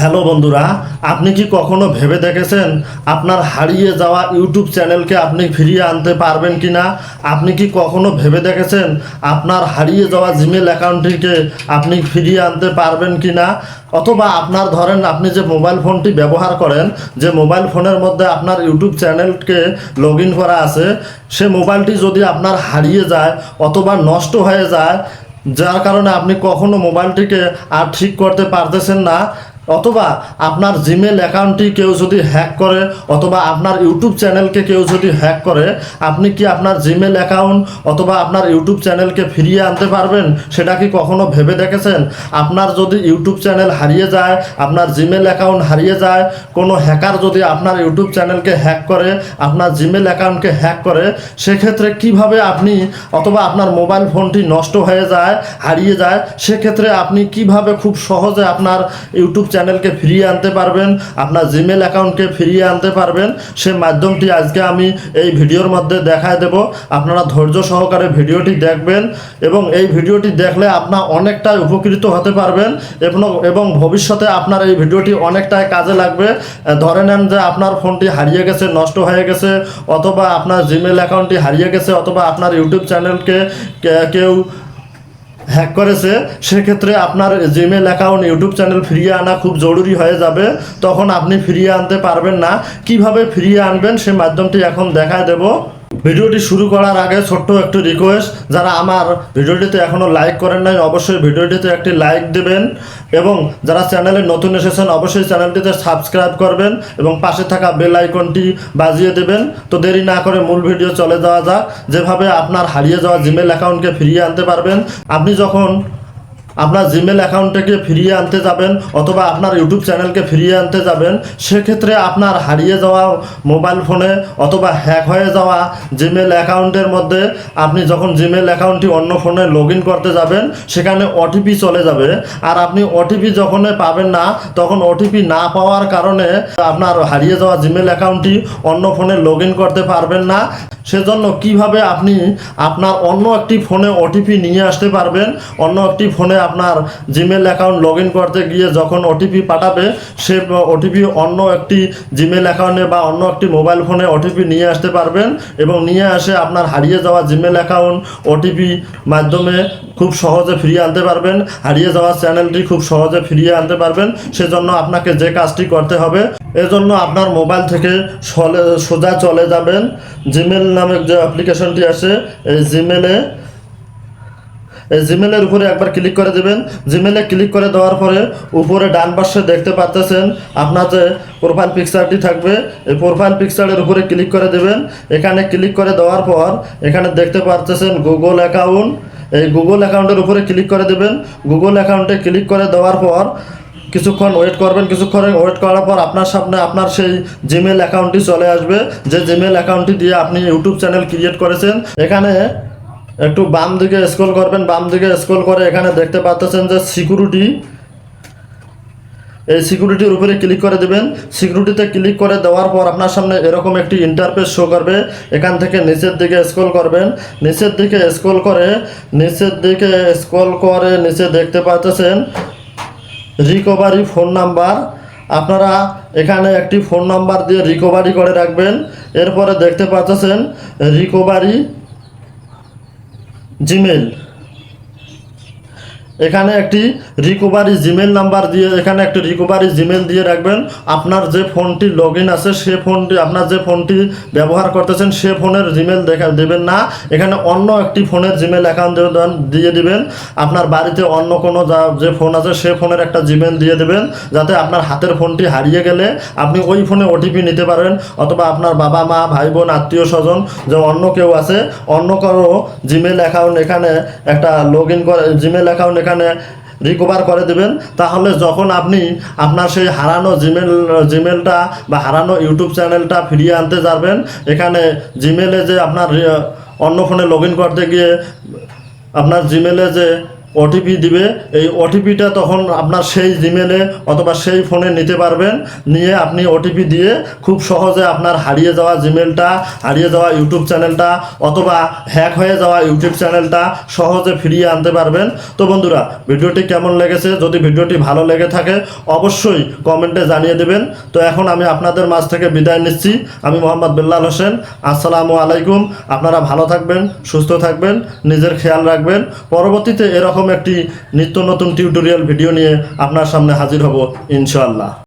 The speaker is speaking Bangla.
হ্যালো বন্ধুরা, আপনি কি কখনো ভেবে দেখেছেন আপনার হারিয়ে যাওয়া ইউটিউব চ্যানেলকে আপনি ফিরিয়ে আনতে পারবেন কি না আপনি কি কখনো ভেবে দেখেছেন আপনার হারিয়ে যাওয়া জিমেল অ্যাকাউন্টটিকে আপনি ফিরিয়ে আনতে পারবেন কি না অথবা আপনার ধরেন আপনি যে মোবাইল ফোনটি ব্যবহার করেন, যে মোবাইল ফোনের মধ্যে আপনার ইউটিউব চ্যানেলকে লগ করা আছে, সে মোবাইলটি যদি আপনার হারিয়ে যায় অথবা নষ্ট হয়ে যায়, যার কারণে আপনি কখনো মোবাইলটিকে আর ঠিক করতে পারতেছেন না অথবা আপনার জিমেল অ্যাকাউন্টটি কেউ যদি হ্যাক করে, অথবা আপনার ইউটিউব চ্যানেলকে কেউ যদি হ্যাক করে, আপনি কি আপনার জিমেল অ্যাকাউন্ট অথবা আপনার ইউটিউব চ্যানেলকে ফিরিয়ে আনতে পারবেন? সেটা কি কখনো ভেবে দেখেছেন? আপনার যদি ইউটিউব চ্যানেল হারিয়ে যায়, আপনার জিমেল অ্যাকাউন্ট হারিয়ে যায়, কোনো হ্যাকার যদি আপনার ইউটিউব চ্যানেলকে হ্যাক করে, আপনার জিমেল অ্যাকাউন্টকে হ্যাক করে, সেক্ষেত্রে কীভাবে আপনি অথবা আপনার মোবাইল ফোনটি নষ্ট হয়ে যায়, হারিয়ে যায়, সেক্ষেত্রে আপনি কীভাবে খুব সহজে আপনার ইউটিউব চ্যানেলকে ফিরিয়ে আনতে পারবেন, আপনার জিমেল অ্যাকাউন্টকে ফিরিয়ে আনতে পারবেন। সে মাধ্যমটি আজকে আমি এই ভিডিওর মধ্যে দেখায় দেব। আপনারা ধৈর্য সহকারে ভিডিওটি দেখবেন এবং এই ভিডিওটি দেখলে আপনার অনেকটাই উপকৃত হতে পারবেন এবং এবং ভবিষ্যতে আপনার এই ভিডিওটি অনেকটাই কাজে লাগবে। ধরে নেন যে আপনার ফোনটি হারিয়ে গেছে, নষ্ট হয়ে গেছে, অথবা আপনার জিমেল অ্যাকাউন্টটি হারিয়ে গেছে, অথবা আপনার ইউটিউব চ্যানেলকে কেউ হ্যাক করেছে, সেক্ষেত্রে আপনার জিমেল অ্যাকাউন্ট ইউটিউব চ্যানেল ফিরিয়ে আনা খুব জরুরি হয়ে যাবে। তখন আপনি ফিরিয়ে আনতে পারবেন না। কীভাবে ফিরিয়ে আনবেন সে মাধ্যমটি এখন দেখায় দেব। ভিডিওটি শুরু করার আগে ছোট্ট একটু রিকোয়েস্ট যারা আমার ভিডিওটিতে এখনও লাইক করেন নাই, অবশ্যই ভিডিওটিতে একটি লাইক দেবেন এবং যারা চ্যানেলে নতুন এসেছেন, অবশ্যই চ্যানেলটিতে সাবস্ক্রাইব করবেন এবং পাশে থাকা বেল আইকনটি বাজিয়ে দেবেন। তো দেরি না করে মূল ভিডিও চলে যাওয়া যাক। যেভাবে আপনার হারিয়ে যাওয়া জিমেল অ্যাকাউন্টকে ফিরিয়ে আনতে পারবেন, আপনি যখন আপনার জিমেল অ্যাকাউন্টটাকে ফিরিয়ে আনতে যাবেন অথবা আপনার ইউটিউব চ্যানেলকে ফিরিয়ে আনতে যাবেন, সেক্ষেত্রে আপনার হারিয়ে যাওয়া মোবাইল ফোনে অথবা হ্যাক হয়ে যাওয়া জিমেল অ্যাকাউন্টের মধ্যে আপনি যখন জিমেল অ্যাকাউন্টটি অন্য ফোনে লগ করতে যাবেন, সেখানে ওটিপি চলে যাবে। আর আপনি ওটিপি যখন পাবেন না, তখন ওটিপি না পাওয়ার কারণে আপনার হারিয়ে যাওয়া জিমেল অ্যাকাউন্টটি অন্য ফোনে লগ করতে পারবেন না। সেজন্য কীভাবে আপনি আপনার অন্য একটি ফোনে ওটিপি নিয়ে আসতে পারবেন, অন্য একটি ফোনে আপনার জিমেল অ্যাকাউন্ট লগ করতে গিয়ে যখন ওটিপি পাঠাবে, সে ওটিপি অন্য একটি জিমেল অ্যাকাউন্টে বা অন্য একটি মোবাইল ফোনে ওটিপি নিয়ে আসতে পারবেন এবং নিয়ে আসে আপনার হারিয়ে যাওয়া জিমেল অ্যাকাউন্ট ওটিপি মাধ্যমে খুব সহজে ফিরিয়ে আনতে পারবেন। হারিয়ে যাওয়া চ্যানেলটি খুব সহজে ফিরিয়ে আনতে পারবেন। সেজন্য আপনাকে যে কাজটি করতে হবে, এজন্য আপনার মোবাইল থেকে সোজা চলে যাবেন। জিমেল নামের যে অ্যাপ্লিকেশনটি আছে এই জিমেলে এই জিমেলের উপরে একবার ক্লিক করে দেবেন। জিমেলে ক্লিক করে দেওয়ার পরে উপরে ডান পাশে দেখতে পাচ্ছেন আপনার যে প্রোফাইল পিকচারটি থাকবে। এই প্রোফাইল পিকচারের উপরে ক্লিক করে দেবেন। এখানে ক্লিক করে দেওয়ার পর এখানে দেখতে পাচ্ছেন গুগল অ্যাকাউন্ট এই গুগল অ্যাকাউন্টের উপরে ক্লিক করে দেবেন। গুগল অ্যাকাউন্টে ক্লিক করে দেওয়ার পর কিছুক্ষণ ওয়েট করবেন। কিছুক্ষণ ওয়েট করার পর আপনার সামনে আপনার সেই জিমেল অ্যাকাউন্টটি চলে আসবে। যে জিমেল অ্যাকাউন্টটি দিয়ে আপনি ইউটিউব চ্যানেল ক্রিয়েট করেছেন। এখানে একটু বাম দিকে স্ক্রল করবেন, বাম দিকে স্ক্রল করে এখানে দেখতে পাচ্ছেন যে সিকিউরিটি এই সিকিউরিটির উপরে ক্লিক করে দেবেন। সিকিউরিটিতে ক্লিক করে দেওয়ার পর আপনার সামনে এরকম একটি ইন্টারফেস শো করবে। এখান থেকে নিচের দিকে স্ক্রল করবেন। নিচের দিকে স্ক্রল করে, নিচের দিকে স্ক্রল করে নিচে দেখতে পাচ্ছেন রিকভারি ফোন নাম্বার আপনারা এখানে একটি ফোন নাম্বার দিয়ে রিকভারি করে রাখবেন। এরপরে দেখতে পাচ্ছেন রিকভারি জিমেল এখানে একটি রিকভারি জিমেল নাম্বার দিয়ে, এখানে একটি রিকভারি জিমেল দিয়ে রাখবেন। আপনার যে ফোনটি লগ আছে, সে ফোনটি আপনার যে ফোনটি ব্যবহার করতেছেন, সে ফোনের জিমেল দেখা দেবেন না। এখানে অন্য একটি ফোনের জিমেল অ্যাকাউন্ট দিয়ে দিবেন। আপনার বাড়িতে অন্য কোনো যা যে ফোন আছে, সে ফোনের একটা জিমেল দিয়ে দেবেন, যাতে আপনার হাতের ফোনটি হারিয়ে গেলে আপনি ওই ফোনে ওটিপি নিতে পারেন, অথবা আপনার বাবা মা, ভাই বোন, আত্মীয় স্বজন, যে অন্য কেউ আছে, অন্য কারও জিমেল অ্যাকাউন্ট এখানে একটা লগ ইন করে জিমেল অ্যাকাউন্ট এখানে রিকভার করে দেবেন। তাহলে যখন আপনি আপনার সেই হারানো জিমেল জিমেলটা বা হারানো ইউটিউব চ্যানেলটা ফিরিয়ে আনতে যাবেন, এখানে জিমেলে যে আপনার, অন্য ফোনে লগ করতে গিয়ে আপনার জিমেলে যে ওটিপি দিবে, এই ওটিপিটা তখন আপনার সেই জিমেলে অথবা সেই ফোনে নিতে পারবেন। নিয়ে আপনি ওটিপি দিয়ে খুব সহজে আপনার হারিয়ে যাওয়া জিমেলটা, হারিয়ে যাওয়া ইউটিউব চ্যানেলটা অথবা হ্যাক হয়ে যাওয়া ইউটিউব চ্যানেলটা সহজে ফিরিয়ে আনতে পারবেন। তো বন্ধুরা, ভিডিওটি কেমন লেগেছে? যদি ভিডিওটি ভালো লেগে থাকে, অবশ্যই কমেন্টে জানিয়ে দেবেন। তো এখন আমি আপনাদের মাঝ থেকে বিদায় নিচ্ছি। আমি মোহাম্মদ বিল্লাল হোসেন। আসসালামু আলাইকুম। আপনারা ভালো থাকবেন, সুস্থ থাকবেন, নিজের খেয়াল রাখবেন। পরবর্তীতে এরকম একটি নিত্য নতুন টিউটোরিয়াল ভিডিও নিয়ে আপনার সামনে হাজির হব ইনশাআল্লাহ।